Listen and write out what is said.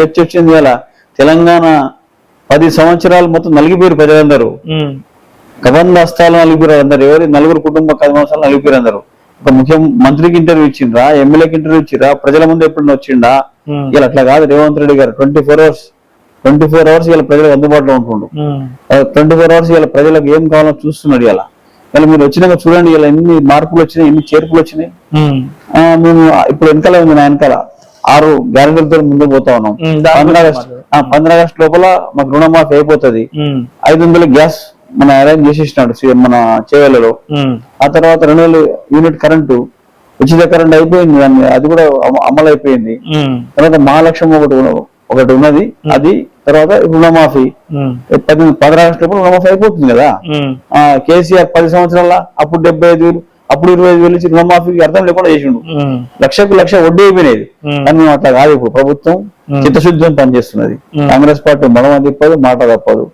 చర్చ వచ్చింది ఇలా తెలంగాణ పది సంవత్సరాలు మొత్తం నలిగిపోయారు ప్రజలందరూ. కబంధ హస్తాలు నలిగిపోయారు అందరు. ఎవరి? నలుగురు కుటుంబ సంవత్సరాలు నలిగిపోయారు అందరు. ఒక ముఖ్య మంత్రికి ఇంటర్వ్యూ ఇచ్చిండ్రా ఎమ్మెల్యేకి ఇంటర్వ్యూ ఇచ్చిండ్రా ప్రజల ముందు ఎప్పుడైనా వచ్చిండా? ఇలా అట్లా కాదు. Revanth Reddy garu twenty four hours twenty four hours ఇలా ప్రజలకు అందుబాటులో ఉంటుండు. ట్వంటీ ఫోర్ అవర్స్ ఇలా ప్రజలకు ఏం కావాలో చూస్తున్నాడు ఇలా ఇలా మీరు వచ్చినాక చూడండి ఇలా ఎన్ని మార్పులు వచ్చినాయి ఎన్ని చేర్పులు వచ్చినాయి. మేము ఇప్పుడు వెనకాల ఉంది నా వెనకాల. ఆరు గ్యారెంటీలతో ముందుకు పోతా ఉన్నాం. పంద్ర ఆగస్ట్ ఆ, పంద్ర ఆగస్ట్ లోపల మాకు రుణమాఫీ అయిపోతుంది. ఐదు వందల గ్యాస్ మన అరేంజ్ చేసేసినాడు మన ఉమ్, ఆ తర్వాత రెండు వేలు యూనిట్ కరెంటు ఉచిత కరెంట్ అయిపోయింది దాన్ని అది కూడా అమ- అమలు అయిపోయింది తర్వాత మహాలక్ష్మి ఒకటి ఒకటి ఉన్నది అది తర్వాత రుణమాఫీ. పది పది ఆగస్టు లోపల రుణమాఫీ అయిపోతుంది కదా. కేసీఆర్ పది సంవత్సరాల అప్పుడు డెబ్బై ఐదు వేలు అప్పుడు ఇరవై ఐదు వేలు ఇచ్చి రుణమాఫీకి అర్థం లేకుండా చేసిండు లక్షకు లక్ష వడ్డీ అయిపోయినది. కానీ మేము అట్లా కాదు ఇప్పుడు ప్రభుత్వం ఉమ్. చిత్తశుద్ధితో పనిచేస్తున్నది. కాంగ్రెస్ పార్టీ మడమ తిప్పదు మాట తప్పదు.